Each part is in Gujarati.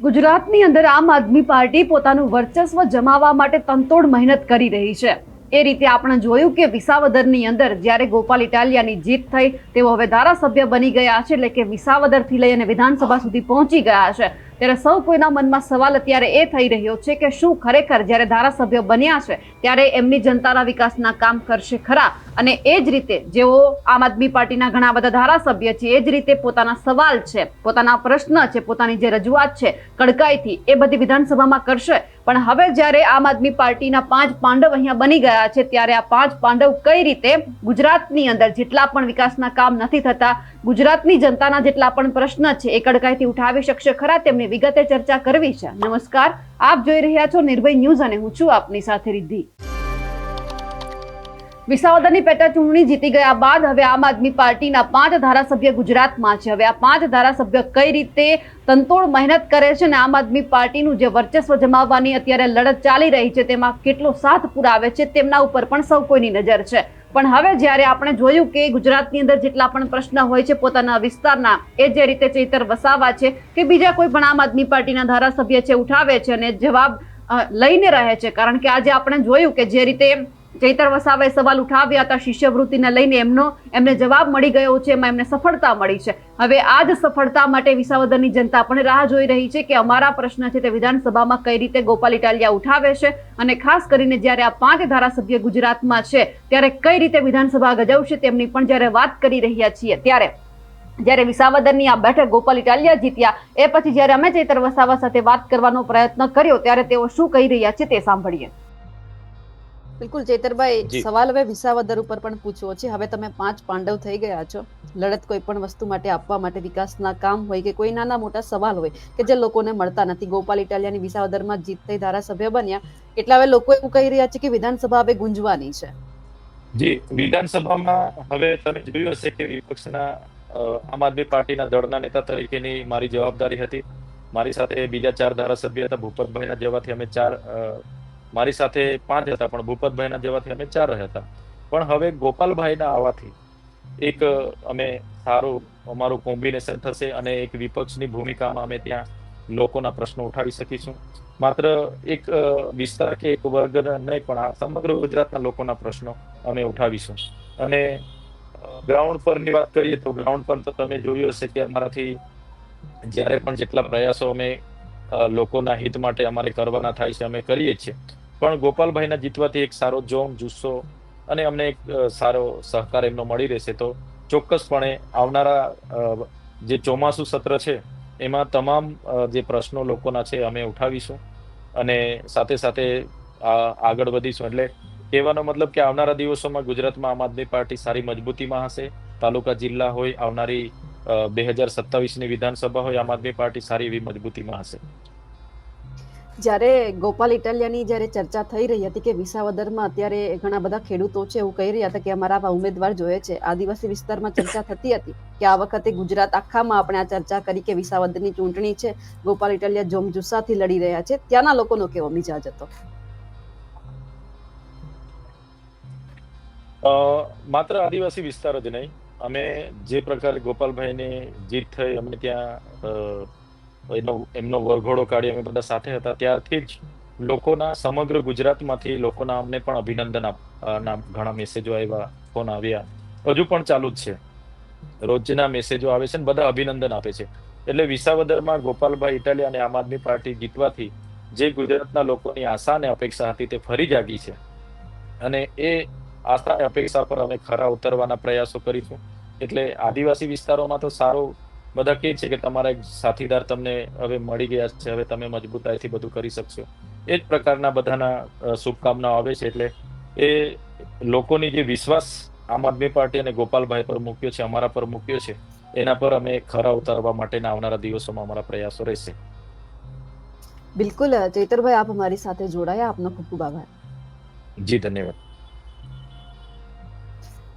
ગુજરાતની અંદર આમ આદમી પાર્ટી પોતાનું વર્ચસ્વ જમાવવા માટે તનતોડ મહેનત કરી રહી છે. એ રીતે આપણે જોયું કે વિસાવદરની અંદર જ્યારે ગોપાલ ઇટાલિયાની જીત થઈ, તેઓ હવે ધારાસભ્ય બની ગયા છે, એટલે કે વિસાવદરથી લઈ અને વિધાનસભા સુધી પહોંચી ગયા છે. ત્યારે સૌ કોઈના મનમાં સવાલ અત્યારે એ થઈ રહ્યો છે કે શું ખરેખર જ્યારે ધારાસભ્ય બન્યા છે, ત્યારે એમની જનતાના વિકાસના કામ કરશે ખરા? અને એ જ રીતે જેઓ આમ આદમી પાર્ટીના ઘણા બધા ધારાસભ્ય છે, એ જ રીતે પોતાના સવાલ છે, પોતાના પ્રશ્ન છે, પોતાની જે રજૂઆત છે, કડકાઈથી એ બધી વિધાનસભામાં કરશે. પણ હવે જ્યારે આમ આદમી પાર્ટીના પાંચ પાંડવ અહીંયા બની ગયા છે, ત્યારે આ પાંચ પાંડવ કઈ રીતે ગુજરાતની અંદર જેટલા પણ વિકાસના કામ નથી થતા, ગુજરાતની જનતાના જેટલા પણ પ્રશ્ન છે, એ કડકાઈથી ઉઠાવી શકશે ખરા તેમની વિગતે ચર્ચા કરવી છે. નમસ્કાર, આપ જોઈ રહ્યા છો નિર્ભય ન્યૂઝ અને હું છું આપની સાથે રિદ્ધિ. વિસાવદરની પેટા ચૂંટણી જીતી ગયા બાદ હવે આમ આદમી પાર્ટીના પાંચ ધારાસભ્ય ગુજરાતમાં છે. હવે આ પાંચ ધારાસભ્ય કઈ રીતે તંતોડ મહેનત કરે છે અને આમ આદમી પાર્ટીનું જે વર્ચસ્વ જમાવવાની અત્યારે લડત ચાલી રહી છે તેમાં કેટલો સાથ પુરાવે છે તેમના ઉપર પણ સૌ કોઈની નજર છે. પણ હવે જ્યારે આપણે જોયું કે ગુજરાતની અંદર જેટલા પણ પ્રશ્ન હોય છે, પોતાના વિસ્તારના, એ જે રીતે ચૈતર વસાવા છે, કે બીજા કોઈ પણ આમ આદમી પાર્ટીના ધારાસભ્ય છે, ઉઠાવે છે અને જવાબ લઈને રહે છે. કારણ કે આજે આપણે જોયું કે જે રીતે ચૈતર વસાવાએ સવાલ ઉઠાવ્યા હતા શિષ્યવૃત્તિને લઈને. એમનો, એમને જવાબ મળી ગયો છે, એમાં એમને સફળતા મળી છે. હવે આ જ સફળતા માટે વિસાવદરની જનતા પણ રાહ જોઈ રહી છે કે અમારા પ્રશ્ન છે તે વિધાનસભામાં કઈ રીતે ગોપાલ ઇટાલિયા ઉઠાવે છે અને ખાસ કરીને જ્યારે આ પાંચ ધારાસભ્ય ગુજરાતમાં છે, ત્યારે કઈ રીતે વિધાનસભા ગજવશે તેમની પણ જ્યારે વાત કરી રહ્યા છીએ. ત્યારે, જ્યારે વિસાવદરની આ બેઠક ગોપાલ ઇટાલિયા જીત્યા, એ પછી જ્યારે અમે ચૈતર વસાવા સાથે વાત કરવાનો પ્રયત્ન કર્યો, ત્યારે તેઓ શું કહી રહ્યા છે તે સાંભળીએ. બિલકુલ ચેતરભાઈ. સવાલ હવે વિસાવદર ઉપર પણ પૂછવો છે. હવે તમે પાંચ પાંડવ થઈ ગયા છો. લડત કોઈ પણ વસ્તુ માટે આપવા માટે વિકાસના કામ હોય કે કોઈ નાના મોટા સવાલ હોય કે જે લોકોને મળતા નથી. ગોપાલ ઇટાલિયાની વિસાવદરમાં જીત થઈ ધારાસભ્ય બન્યા. એટલે હવે લોકો એવું કહી રહ્યા છે કે વિધાનસભા હવે ગુંજવાની છે. જી વિધાનસભામાં હવે તમે જોયું હશે કે વિપક્ષના આમ આદમી પાર્ટીના દળના નેતા તરીકેની મારી જવાબદારી હતી. મારી સાથે બીજા ચાર ધારાસભ્ય હતા. ભૂપતભાઈના જેવાથી અમે ચાર મારી સાથે પાંચ હતા, પણ ભૂપતભાઈના જેવાથી અમે ચાર હતા. પણ હવે ગોપાલભાઈના આવવાથી એક અમે સારું, અમારું કોમ્બિનેશન થશે અને એક વિપક્ષની ભૂમિકામાં અમે ત્યાં લોકોના પ્રશ્નો ઉઠાવી શકીશું. માત્ર એક વિસ્તાર કે એક વર્ગ નહીં, પણ આ સમગ્ર ગુજરાતના લોકોના પ્રશ્નો અમે ઉઠાવીશું. અને ગ્રાઉન્ડ પરની વાત કરીએ તો ગ્રાઉન્ડ પર તો તમે જોયું હશે કે અમારાથી જ્યારે પણ જેટલા પ્રયાસો અમે લોકોના હિત માટે અમારે કરવાના થાય છે, અમે કરીએ છીએ. પણ ગોપાલભાઈના જીતવાથી એક સારો જોમ, જુસ્સો અને અમને એક સારો સહકાર એમનો મળી રહેશે. તો ચોક્કસપણે આવનારા જે ચોમાસું સત્ર છે, એમાં તમામ જે પ્રશ્નો લોકોના છે, અમે ઉઠાવીશું અને સાથે સાથે આગળ વધીશું. એટલે કહેવાનો મતલબ કે આવનારા દિવસોમાં ગુજરાતમાં આમ આદમી પાર્ટી સારી મજબૂતીમાં હશે. તાલુકા જિલ્લા હોય, આવનારી બે હજાર સત્તાવીસની વિધાનસભા હોય, આમ આદમી પાર્ટી સારી એવી મજબૂતીમાં હશે. જ્યારે ગોપાલ ઇટાલિયાની જ્યારે ચર્ચા થઈ રહી હતી કે વિસાવદરમાં અત્યારે ઘણા બધા ખેડૂતો છે એવું કહી રહ્યા હતા કે અમારા આવા ઉમેદવાર જોઈએ છે. આદિવાસી વિસ્તારમાં ચર્ચા થતી હતી કે આ વખતે ગુજરાત આખામાં આપણે આ ચર્ચા કરી કે વિસાવદરની ચૂંટણી છે. ગોપાલ ઇટાલિયા જોમજુસ્સાથી લડી રહ્યા છે. ત્યાંના લોકોનો કેવો મિજાજ હતો? માત્ર આદિવાસી વિસ્તાર જ નહીં. અમે જે પ્રકારે ગોપાલભાઈની જીત થઈ, અમે ત્યાં એનો, એમનો વરઘોડો કાઢી અમે બધા સાથે હતા. ત્યારથી જ લોકોના સમગ્ર ગુજરાતમાંથી લોકોના અમને પણ અભિનંદન ના, ઘણા મેસેજો આવ્યા ફોન આવ્યા. હજુ પણ ચાલુ જ છે. રોજના મેસેજો આવે છે ને બધા અભિનંદન આપે છે. એટલે વિસાવદરમાં ગોપાલભાઈ ઇટાલિયા અને આમ આદમી પાર્ટી જીતવાથી જે ગુજરાતના લોકોની આશા અને અપેક્ષા હતી તે ફરી જાગી છે. અને એ આશા અપેક્ષા પર અમે ખરા ઉતરવાના પ્રયાસો કરીશું. એટલે આદિવાસી વિસ્તારોમાં તો સારો બધા કહે છે કે તમારા એક સાથીદાર તમને હવે મળી ગયા છે હવે તમે મજબૂતાઈથી બધું કરી શકશો. એ જ પ્રકારના બધાના શુભકામનાઓ આવે છે એટલે એ લોકોની જે વિશ્વાસ આમ આદમી પાર્ટી અને ગોપાલભાઈ પર મૂક્યો છે અમારા પર મૂક્યો છે એના પર અમે ખરા ઉતારવા માટેના આવનારા દિવસોમાં અમારા પ્રયાસો રહેશે. બિલકુલ ચેતરભાઈ આપ અમારી સાથે જોડાયા. આપનો ખૂબ ખૂબ આભાર. જી ધન્યવાદ.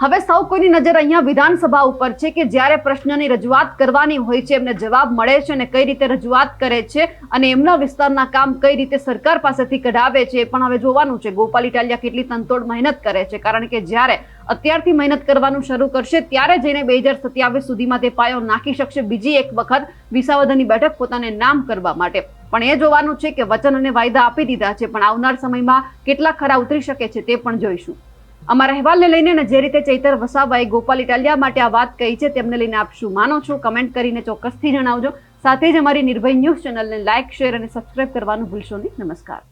હવે સૌ કોઈની નજર અહીંયા વિધાનસભા ઉપર છે કે જ્યારે પ્રશ્નની રજૂઆત કરવાની હોય છે, એમને જવાબ મળે છે અને કઈ રીતે રજૂઆત કરે છે અને એમના વિસ્તારના કામ કઈ રીતે સરકાર પાસેથી કઢાવે છે પણ હવે જોવાનું છે. ગોપાલ ઇટાલિયા કેટલી તનતોડ મહેનત કરે છે, કારણ કે જ્યારે અત્યારથી મહેનત કરવાનું શરૂ કરશે, ત્યારે જઈને બે હજાર સત્યાવીસ સુધીમાં તે પાયો નાખી શકશે બીજી એક વખત વિસાવદરની બેઠક પોતાને નામ કરવા માટે. પણ એ જોવાનું છે કે વચન અને વાયદા આપી દીધા છે, પણ આવનાર સમયમાં કેટલા ખરા ઉતરી શકે છે તે પણ જોઈશું. અમારા અહેવાલને લઈને જે રીતે ચૈતર વસાવાએ ગોપાલ ઇટાલિયા માટે આ વાત કહી છે, તેમને લઈને આપ શું માનો છો? કમેન્ટ કરીને ચોક્કસથી જણાવજો. સાથે જ અમારી નિર્ભય ન્યૂઝ ચેનલને લાઇક, શેર અને સબસ્ક્રાઇબ કરવાનું ભૂલશો નહીં. નમસ્કાર.